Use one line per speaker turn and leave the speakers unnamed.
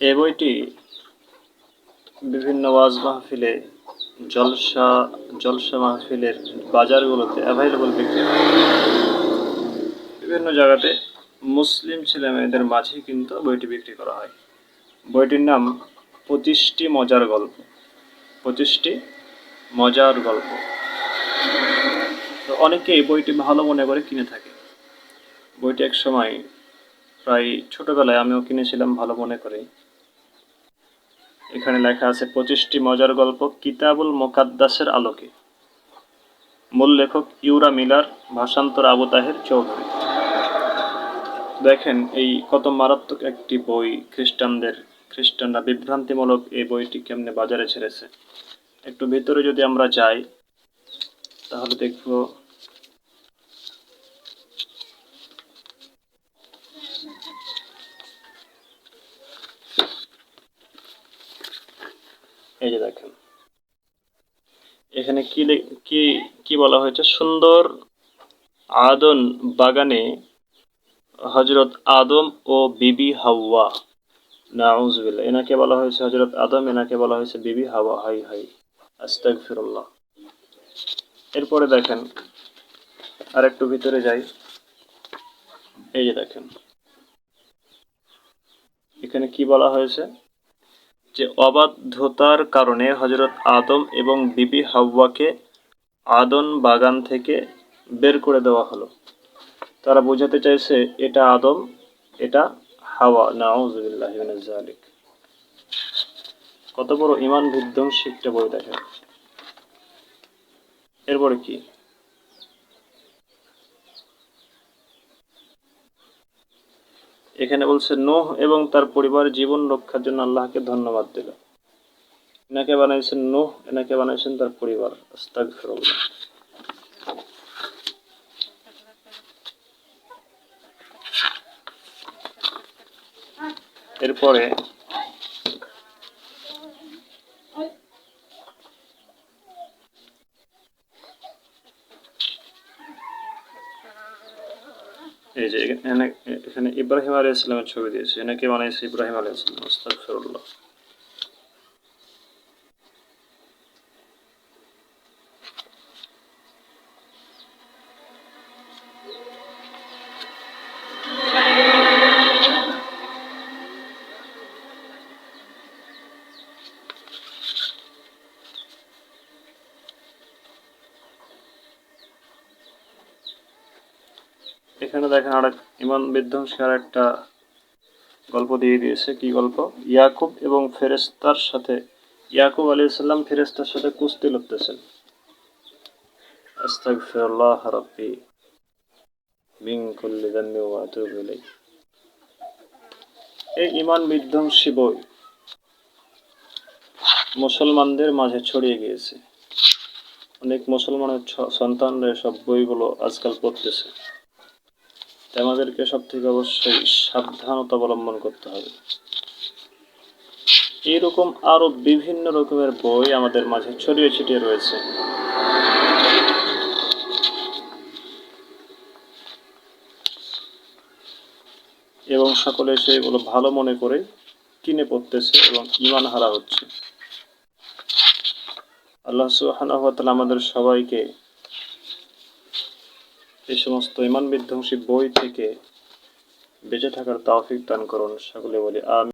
এই বইটি বিভিন্ন ওয়াজ মাহফিলে, জলসা জলসা মাহফিলের বাজারগুলোতে অ্যাভেলেবল বিক্রি বিভিন্ন জায়গাতে মুসলিম ছেলে মেয়েদের মাঝে কিন্তু বইটি বিক্রি করা হয়। বইটির নাম পঁচিশটি মজার গল্প। পঁচিশটি মজার গল্প। তো অনেকেই বইটি ভালো মনে করে কিনে থাকে। বইটি এক সময় প্রায় ছোটবেলায় আমিও কিনেছিলাম ভালো মনে করে এখানে লেখা আছে, পঁচিশটি মজার গল্প কিতাবুল মোকাদ্দাসের আলোকে। মূল লেখক ইউরা মিলার, ভাষান্তর আবু তাহের চৌধুরী। দেখেন এই কত মারাত্মক একটি বই খ্রিস্টানদের, খ্রিস্টানরা বিভ্রান্তিমূলক এই বইটি কেমনে বাজারে ছেড়েছে। একটু ভিতরে যদি আমরা যাই, তাহলে দেখব এই যে দেখেন। এখানে কি কি কি বলা হয়েছে? সুন্দর আদন বাগানে হজরত আদম ও বিবি হাওয়া। নাউজবিল্লাহ। এনাকে বলা হয়েছে হজরত আদম, এনাকে বলা হয়েছে বিবি হাওয়া। হাই হাই। আস্তাগফিরুল্লাহ। এরপরে দেখেন আর একটু ভিতরে যাই। এই যে দেখেন। এখানে কি বলা হয়েছে? যে অবাধ্যতার কারণে হজরত আদম এবং বিবি হাওয়াকে আদন বাগান থেকে বের করে দেওয়া হলো। তারা বোঝাতে চাইছে, এটা আদম, এটা হাওয়া। নাউজুবিল্লাহ জালিক কত বড় ইমান বিধ্বংসী একটা বই দেখেন। এরপরে কি? এখানে বলছে, নোহ এবং তার পরিবার জীবন রক্ষার জন্য আল্লাহকে ধন্যবাদ দিল। এনাকে বানাইছেন নোহ, এনাকে বানাইছেন তার পরিবার। এরপরে এই যে এখানে ইব্রাহিম আলী ইসলামের ছবি দিয়েছে। এনাকে বানাইছে ইব্রাহিম আলী ইসলাম আস্তাগফিরুল্লাহ। এখানে দেখেন আর ইমান বিধ্বংসী আর একটা গল্প দিয়ে দিয়েছে। কি গল্প? ইয়াকুব এবং ফেরেস্তার সাথে, ইয়াকুব আলী সাল্লাম ফেরেস্তার সাথে কুস্তি লড়তেছেন। এই ইমান বিধ্বংসী বই মুসলমানদের মাঝে ছড়িয়ে গিয়েছে। অনেক মুসলমানের সন্তানরা সব বইগুলো আজকাল পড়তেছে। তাই আমাদেরকে সব থেকে অবশ্যই সাবধানতা অবলম্বন করতে হবে। এরকম আরও বিভিন্ন রকমের বই আমাদের মাঝে ছড়িয়ে ছিটিয়ে রয়েছে। এবং সকলে সেগুলো ভালো মনে করে কিনে পড়তেছে এবং ইমান হারা হচ্ছে। আল্লাহ ওয়া আমাদের সবাইকে এই সমস্ত ইমান বিধ্বংসী বই থেকে বেঁচে থাকার তাওফিক দান করুন। সকলে বলি আমিন।